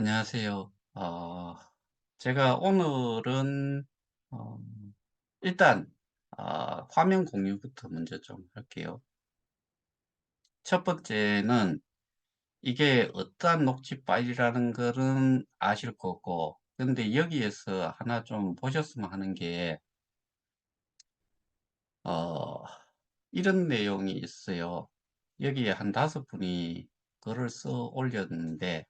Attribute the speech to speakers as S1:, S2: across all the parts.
S1: 안녕하세요. 어, 제가 오늘은 어, 일단 아, 화면 공유부터 먼저 좀 할게요. 첫 번째는 이게 어떠한 녹취 파일이라는 거는 아실 거고, 근데 여기에서 하나 좀 보셨으면 하는 게 어, 이런 내용이 있어요. 여기에 한 다섯 분이 글을 써 올렸는데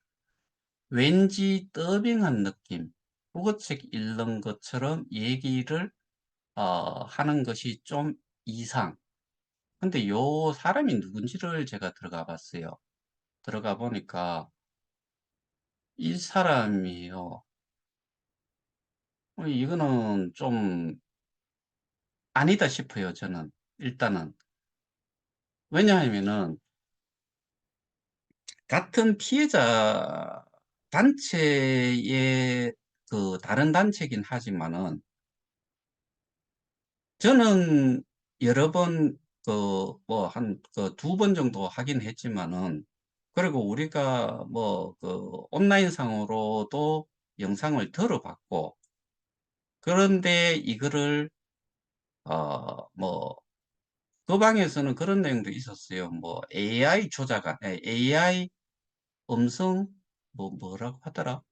S1: 왠지 더빙한 느낌, 국어책 읽는 것처럼 얘기를 어, 하는 것이 좀 이상. 근데 요 사람이 누군지를 제가 들어가 봤어요. 들어가 보니까 이 사람이요. 어, 이거는 좀 아니다 싶어요, 저는. 일단은. 왜냐하면은 같은 피해자 단체의 그 다른 단체긴 하지만은 저는 여러 번, 그, 뭐, 한, 그, 두 번 정도 하긴 했지만은, 그리고 우리가 뭐, 그, 온라인상으로도 영상을 들어봤고, 그런데 이거를, 어, 뭐, 그 방에서는 그런 내용도 있었어요. 뭐, AI 조작한, AI 음성, 뭐, 뭐라고 하더라?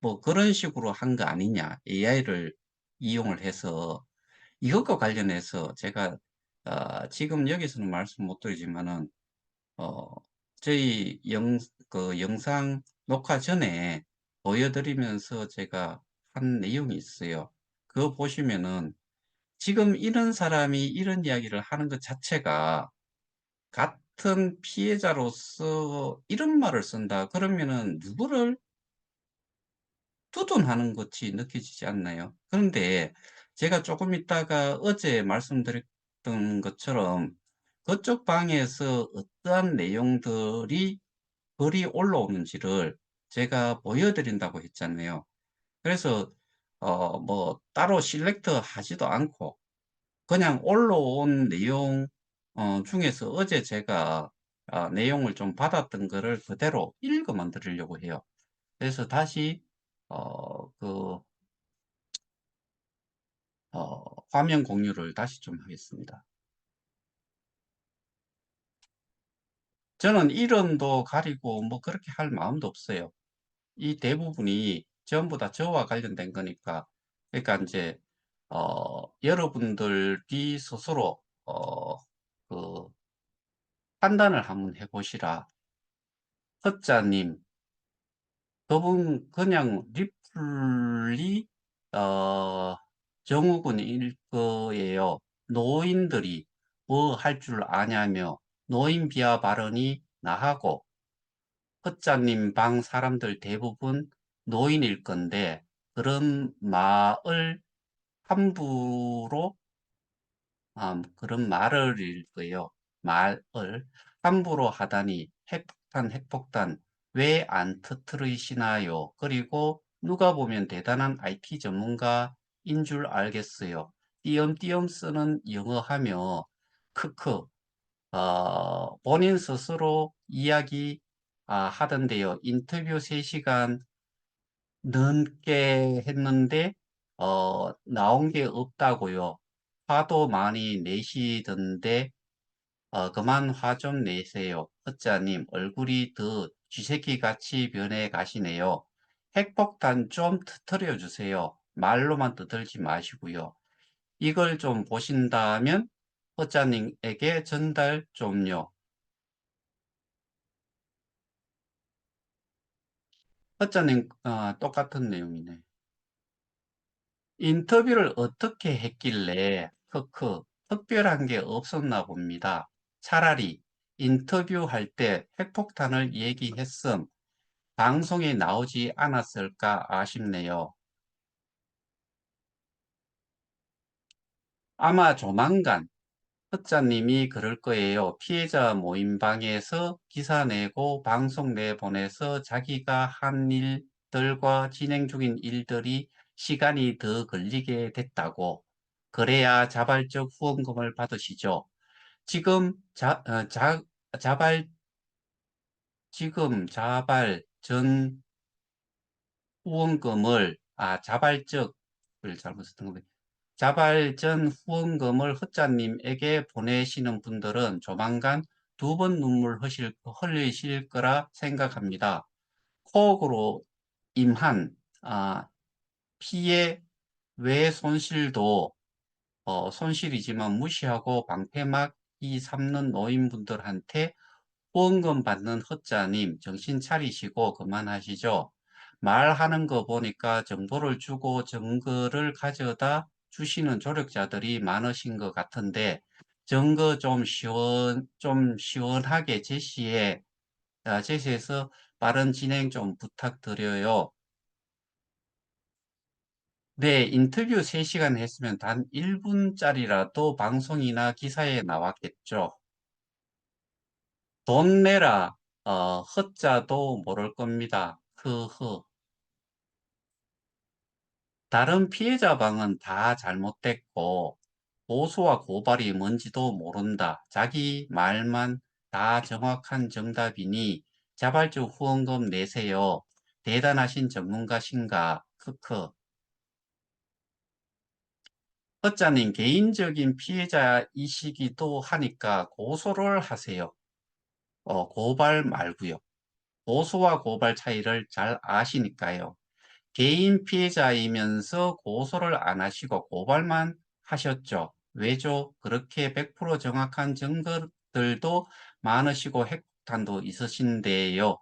S1: 뭐, 그런 식으로 한 거 아니냐. AI를 이용을 해서. 이것과 관련해서 제가 아, 지금 여기서는 말씀 못 드리지만은 어, 저희 영, 그 영상 녹화 전에 보여드리면서 제가 한 내용이 있어요. 그거 보시면은 지금 이런 사람이 이런 이야기를 하는 것 자체가 같은 피해자로서 이런 말을 쓴다. 그러면은 누구를 두둔하는 것이 느껴지지 않나요? 그런데 제가 조금 있다가 어제 말씀드렸던 것처럼 그쪽 방에서 어떠한 내용들이 글이 올라오는지를 제가 보여드린다고 했잖아요. 그래서 어, 뭐 따로 실렉터 하지도 않고 그냥 올라온 내용 어, 중에서 어제 제가 아, 내용을 좀 받았던 거를 그대로 읽어만 드리려고 해요. 그래서 다시 어, 그, 어, 화면 공유를 다시 좀 하겠습니다. 저는 이름도 가리고 뭐 그렇게 할 마음도 없어요. 이 대부분이 전부 다 저와 관련된 거니까. 그러니까 이제, 어, 여러분들이 스스로, 어, 그, 판단을 한번 해보시라. 헛자님, 그분 그냥 리플리, 어, 정우군일 거예요. 노인들이 뭐 할 줄 아냐며 노인 비하 발언이 나하고 헛자님 방 사람들 대부분 노인일 건데 그런 말을 함부로 아, 그런 말을 읽어요. 말을 함부로 하다니 핵폭탄 핵폭탄 왜 안 터트리시나요? 그리고 누가 보면 대단한 IT 전문가인 줄 알겠어요. 띄엄띄엄 쓰는 영어하며 크크 어, 본인 스스로 이야기 아, 하던데요. 인터뷰 3시간 넘게 했는데 어, 나온 게 없다고요. 화도 많이 내시던데 어, 그만 화 좀 내세요. 헛자님 얼굴이 더 쥐새끼 같이 변해 가시네요. 핵폭탄 좀 터뜨려 주세요. 말로만 떠들지 마시고요. 이걸 좀 보신다면 헛자님에게 전달 좀요. 헛자님 어, 똑같은 내용이네. 인터뷰를 어떻게 했길래 크크 특별한 게 없었나 봅니다. 차라리 인터뷰할 때 핵폭탄을 얘기했음 방송에 나오지 않았을까 아쉽네요. 아마 조만간 흑자님이 그럴 거예요. 피해자 모임방에서 기사 내고 방송 내보내서 자기가 한 일들과 진행 중인 일들이 시간이 더 걸리게 됐다고. 그래야 자발적 후원금을 받으시죠. 지금 자, 어, 자, 자발, 지금 자발 전 후원금을 아 자발적을 잘못 썼던 건데 자발 전 후원금을 허자님에게 보내시는 분들은 조만간 두 번 눈물 흘리실, 흘리실 거라 생각합니다. 코옥으로 임한 아, 피해 외 손실도 어, 손실이지만 무시하고 방패막 이 삼는 노인분들한테 후원금 받는 헛자님 정신 차리시고 그만하시죠. 말하는 거 보니까 정보를 주고 증거를 가져다 주시는 조력자들이 많으신 것 같은데 증거 좀 시원 좀 시원하게 제시해 아, 제시해서 빠른 진행 좀 부탁드려요. 네, 인터뷰 3시간 했으면 단 1분짜리라도 방송이나 기사에 나왔겠죠. 돈 내라, 어, 헛자도 모를 겁니다. 흐흐. 다른 피해자 방은 다 잘못됐고, 고소와 고발이 뭔지도 모른다. 자기 말만 다 정확한 정답이니 자발적 후원금 내세요. 대단하신 전문가신가? 크크. 허자님 개인적인 피해자이시기도 하니까 고소를 하세요. 어, 고발 말고요. 고소와 고발 차이를 잘 아시니까요. 개인 피해자이면서 고소를 안 하시고 고발만 하셨죠. 왜죠? 그렇게 100% 정확한 증거들도 많으시고 핵폭탄도 있으신데요.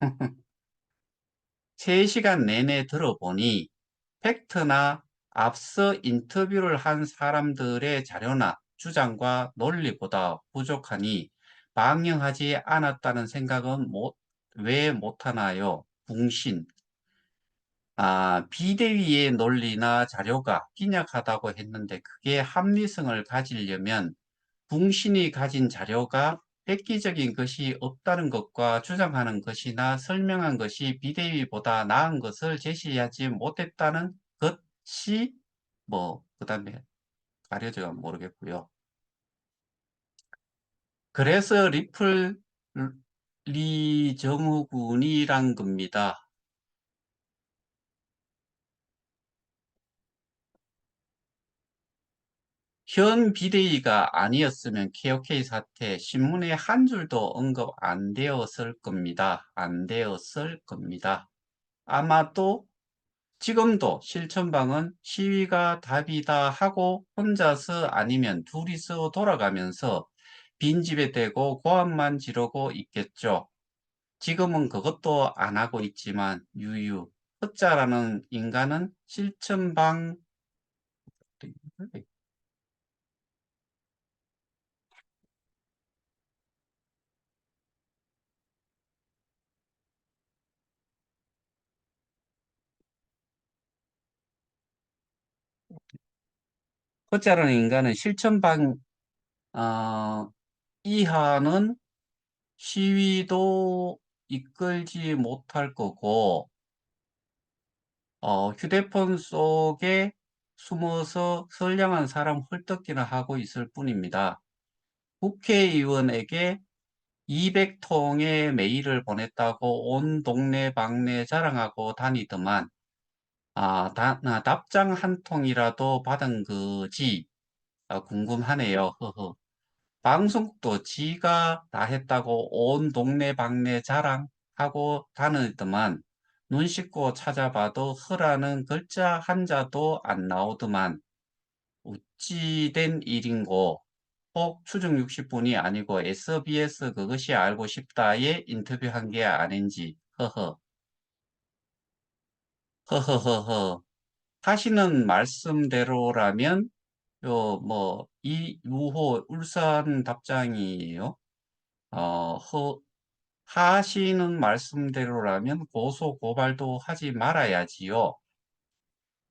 S1: 3시간 내내 들어보니 팩트나 앞서 인터뷰를 한 사람들의 자료나 주장과 논리보다 부족하니 방영하지 않았다는 생각은 못, 왜 못하나요? 붕신. 아, 비대위의 논리나 자료가 빈약하다고 했는데 그게 합리성을 가지려면 붕신이 가진 자료가 획기적인 것이 없다는 것과 주장하는 것이나 설명한 것이 비대위보다 나은 것을 제시하지 못했다는 것이 뭐, 그 다음에 가려져 모르겠고요. 그래서 리플 리정후군이란 겁니다. 현 비대위가 아니었으면 KOK 사태 신문에 한 줄도 언급 안 되었을 겁니다. 안 되었을 겁니다. 아마도 지금도 실천방은 시위가 답이다 하고 혼자서 아니면 둘이서 돌아가면서 빈집에 대고 고함만 지르고 있겠죠. 지금은 그것도 안 하고 있지만 유유 흑자라는 인간은 실천방 흑자라는 인간은 실천방 어, 이하는 시위도 이끌지 못할 거고 어, 휴대폰 속에 숨어서 선량한 사람 헐떡기나 하고 있을 뿐입니다. 국회의원에게 200통의 메일을 보냈다고 온 동네 방네 자랑하고 다니더만 아, 다, 아, 답장 한 통이라도 받은 거지? 아, 궁금하네요. 허허. 방송국도 지가 다 했다고 온 동네 방네 자랑하고 다니더만. 눈 씻고 찾아봐도 허라는 글자 한자도 안 나오더만. 어찌된 일인고? 혹 추정 60분이 아니고 SBS 그것이 알고 싶다에 인터뷰한 게 아닌지. 허허 허허허허 하시는 말씀대로라면 요뭐 이유호 울산 답장이에요. 어, 허, 하시는 말씀대로라면 고소 고발도 하지 말아야지요.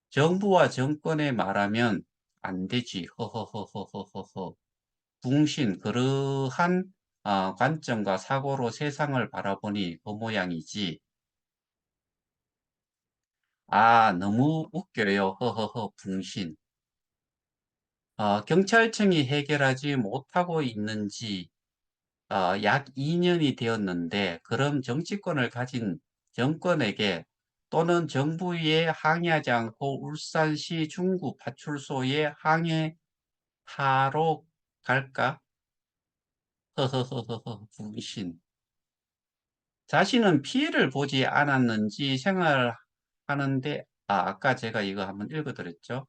S1: 정부와 정권에 말하면 안 되지. 허허허허허허. 붕신 그러한 아, 관점과 사고로 세상을 바라보니 그 모양이지. 아, 너무 웃겨요. 허허허, 붕신. 어, 경찰청이 해결하지 못하고 있는지 어, 약 2년이 되었는데 그럼 정치권을 가진 정권에게 또는 정부에 항의하지 않고 울산시 중구 파출소에 항의하러 갈까? 허허허허허 분신. 자신은 피해를 보지 않았는지 생활 하는데 아, 아까 제가 이거 한번 읽어드렸죠.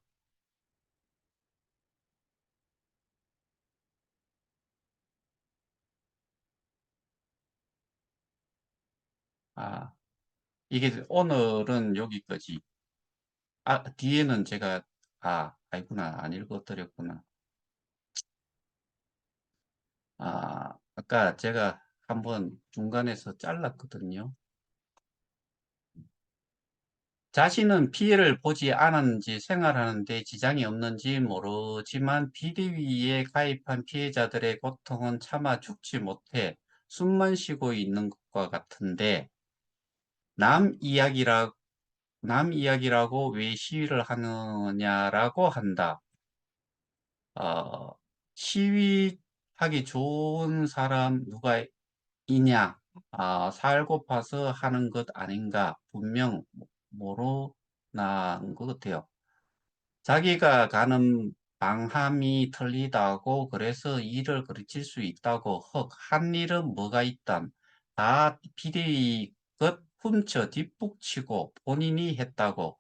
S1: 아, 이게 오늘은 여기까지. 아, 뒤에는 제가 아, 아이구나. 안 읽어드렸구나. 아, 아까 제가 한번 중간에서 잘랐거든요. 자신은 피해를 보지 않았는지 생활하는데 지장이 없는지 모르지만 비대위에 가입한 피해자들의 고통은 차마 죽지 못해 숨만 쉬고 있는 것과 같은데 남 이야기라 남 이야기라고 왜 시위를 하느냐라고 한다. 어, 시위하기 좋은 사람 누가 있냐? 아, 살고 파서 하는 것 아닌가? 분명 모르는 것 같아요. 자기가 가는 방함이 틀리다고 그래서 일을 그르칠 수 있다고 헉, 한 일은 뭐가 있담. 다 비대위 것 훔쳐 뒷북치고 본인이 했다고.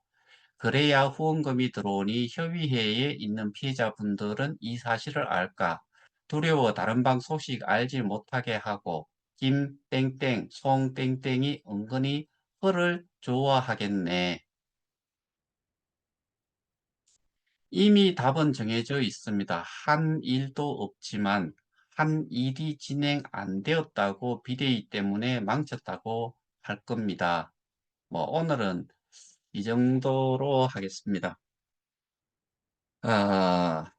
S1: 그래야 후원금이 들어오니 협의회에 있는 피해자분들은 이 사실을 알까? 두려워 다른 방 소식 알지 못하게 하고 김 땡땡 송 땡땡이 은근히 허를 좋아하겠네. 이미 답은 정해져 있습니다. 한 일도 없지만 한 일이 진행 안 되었다고 비대위 때문에 망쳤다고 할 겁니다. 뭐 오늘은 이 정도로 하겠습니다. 아,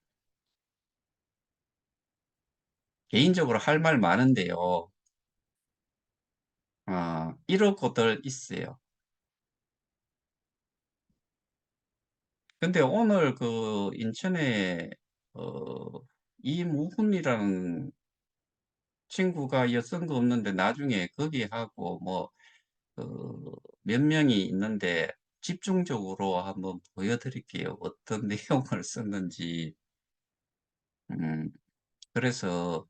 S1: 개인적으로 할 말 많은데요. 아, 이럴 것들 있어요. 근데 오늘 그 인천에 어, 이무훈이라는 친구가 거 없는데 나중에 거기하고 뭐그몇 명이 있는데 집중적으로 한번 보여드릴게요. 어떤 내용을 썼는지. 음, 그래서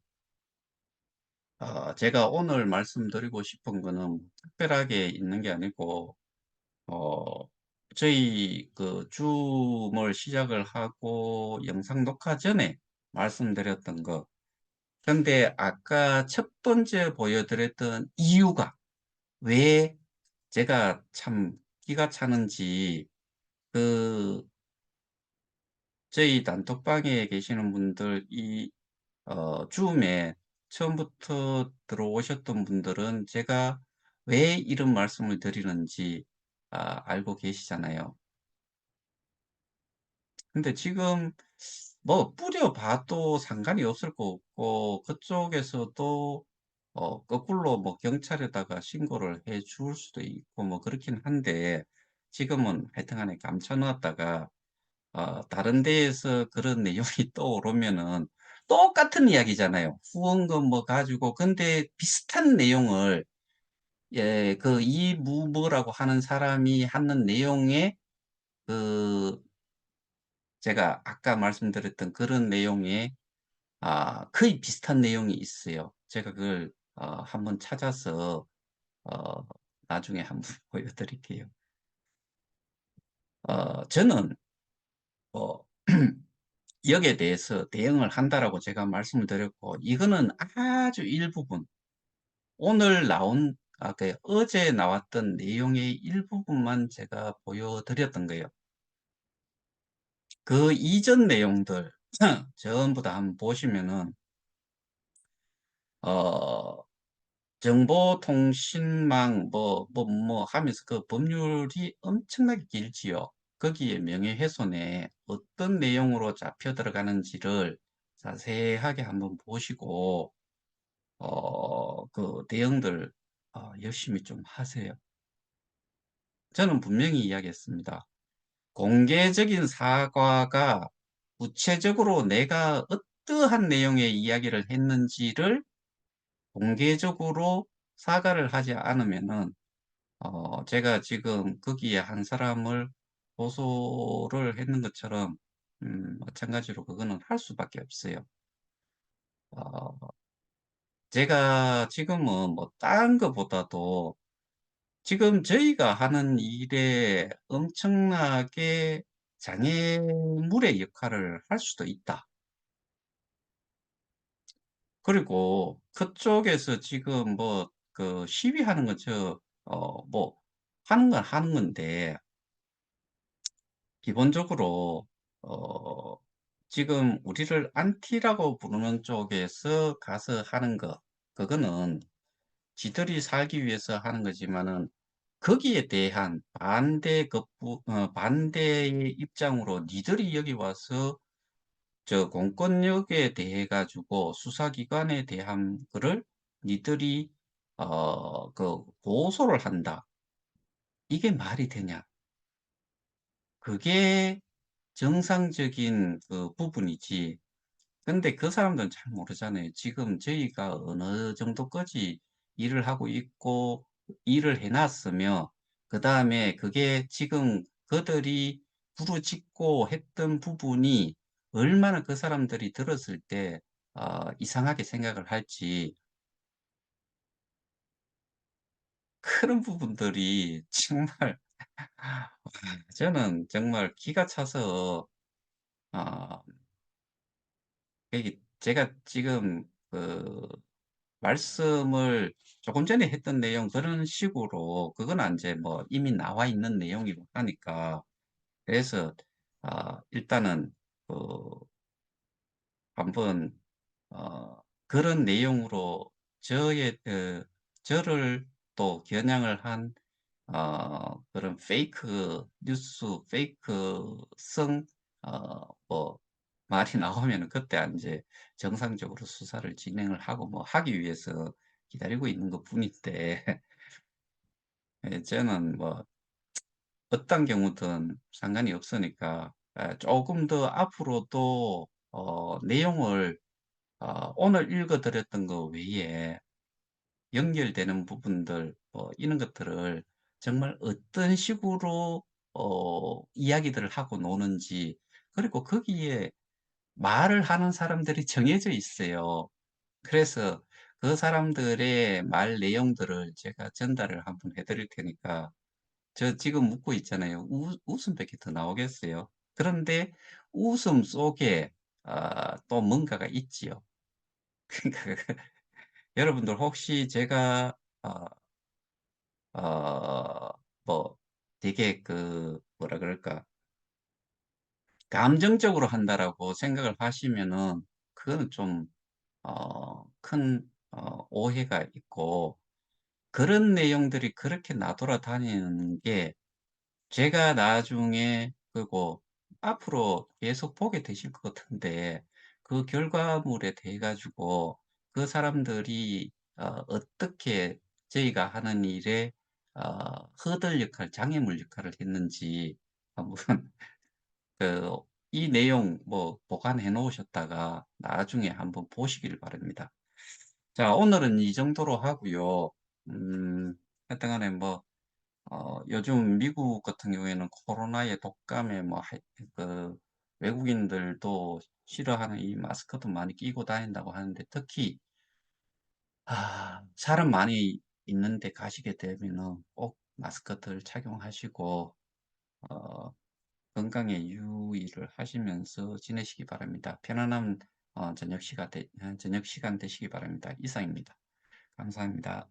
S1: 어, 제가 오늘 말씀드리고 싶은 거는 특별하게 있는 게 아니고 어, 저희 그 줌을 시작을 하고 영상 녹화 전에 말씀드렸던 거. 근데 아까 첫 번째 보여드렸던 이유가 왜 제가 참 기가 차는지 그 저희 단톡방에 계시는 분들 이 어, 줌에 처음부터 들어오셨던 분들은 제가 왜 이런 말씀을 드리는지 아, 알고 계시잖아요. 근데 지금 뭐 뿌려봐도 상관이 없을 것 같고 그쪽에서도 어, 거꾸로 뭐 경찰에다가 신고를 해 줄 수도 있고 뭐 그렇긴 한데 지금은 하여튼 간에 감춰놨다가 어, 다른 데에서 그런 내용이 떠오르면은 똑같은 이야기잖아요. 후원금 뭐 가지고 근데 비슷한 내용을 예, 그 이무뭐라고 하는 사람이 하는 내용에 그 제가 아까 말씀드렸던 그런 내용에 아, 거의 비슷한 내용이 있어요. 제가 그걸 어, 한번 찾아서 어, 나중에 한번 보여드릴게요. 어, 저는 뭐 여기에 대해서 대응을 한다라고 제가 말씀을 드렸고 이거는 아주 일부분 오늘 나온 아, 그 어제 나왔던 내용의 일부분만 제가 보여드렸던 거예요. 그 이전 내용들 전부 다 한번 보시면은 어 정보통신망 뭐 뭐뭐 하면서 그 법률이 엄청나게 길지요. 거기에 명예훼손에 어떤 내용으로 잡혀 들어가는지를 자세하게 한번 보시고 어, 그 대응들 어, 열심히 좀 하세요. 저는 분명히 이야기했습니다. 공개적인 사과가 구체적으로 내가 어떠한 내용의 이야기를 했는지를 공개적으로 사과를 하지 않으면은 어, 제가 지금 거기에 한 사람을 고소를 했는 것처럼, 음, 마찬가지로 그거는 할 수밖에 없어요. 어, 제가 지금은 뭐, 딴 거보다도 지금 저희가 하는 일에 엄청나게 장애물의 역할을 할 수도 있다. 그리고 그쪽에서 지금 뭐, 그 시위하는 건 저, 어, 뭐, 하는 건 하는 건데, 기본적으로, 어, 지금 우리를 안티라고 부르는 쪽에서 가서 하는 거, 그거는 지들이 살기 위해서 하는 거지만은 거기에 대한 반대 거부, 어, 반대의 입장으로 니들이 여기 와서 저 공권력에 대해 가지고 수사기관에 대한 거를 니들이 어, 그 고소를 한다. 이게 말이 되냐? 그게 정상적인 그 부분이지. 근데 그 사람들은 잘 모르잖아요. 지금 저희가 어느 정도까지 일을 하고 있고 일을 해놨으며 그 다음에 그게 지금 그들이 부르짖고 했던 부분이 얼마나 그 사람들이 들었을 때 어, 이상하게 생각을 할지 그런 부분들이 정말 저는 정말 기가 차서 어, 이게 제가 지금 그 말씀을 조금 전에 했던 내용 그런 식으로 그건 이제 뭐 이미 나와 있는 내용이고 하니까. 그래서 아 일단은 그 한번 어 그런 내용으로 저의 그 저를 또 겨냥을 한 어 그런 페이크 뉴스 페이크성 어 뭐 말이 나오면은 그때 이제 정상적으로 수사를 진행을 하고 뭐 하기 위해서 기다리고 있는 것 뿐인데 예 저는 뭐 어떤 경우든 상관이 없으니까 아 쪼금 더 앞으로도 어 내용을 어 오늘 읽어 드렸던 거 외에 연결되는 부분들 뭐 이런 것들을 정말 어떤 식으로 어 이야기들을 하고 노는지 그리고 거기에 말을 하는 사람들이 정해져 있어요. 그래서 그 사람들의 말 내용들을 제가 전달을 한번 해 드릴 테니까 저 지금 웃고 있잖아요. 우 웃음밖에 더 나오겠어요. 그런데 웃음 속에 아 또 뭔가가 있지요. 그러니까 여러분들 혹시 제가 어 어 뭐 되게 그 뭐라 그럴까? 감정적으로 한다라고 생각을 하시면은 그거는 좀어큰어 오해가 있고 그런 내용들이 그렇게 나돌아다니는 게 제가 나중에 그리고 앞으로 계속 보게 되실 것 같은데 그 결과물에 대해 가지고 그 사람들이 어 어떻게 저희가 하는 일에 어 허들 역할, 장애물 역할을 했는지 한번 그 이 내용 뭐 보관해 놓으셨다가 나중에 한번 보시길 바랍니다. 자 오늘은 이 정도로 하고요. 음 하여튼 간에 뭐 어 요즘 미국 같은 경우에는 코로나의 독감에 뭐 그 외국인들도 싫어하는 이 마스크도 많이 끼고 다닌다고 하는데 특히 아 사람 많이 있는 데 가시게 되면은 꼭 마스크들 착용하시고 어 건강에 유의를 하시면서 지내시기 바랍니다. 편안한 어 저녁 시간 되어 저녁 시간 되시기 바랍니다. 이상입니다. 감사합니다.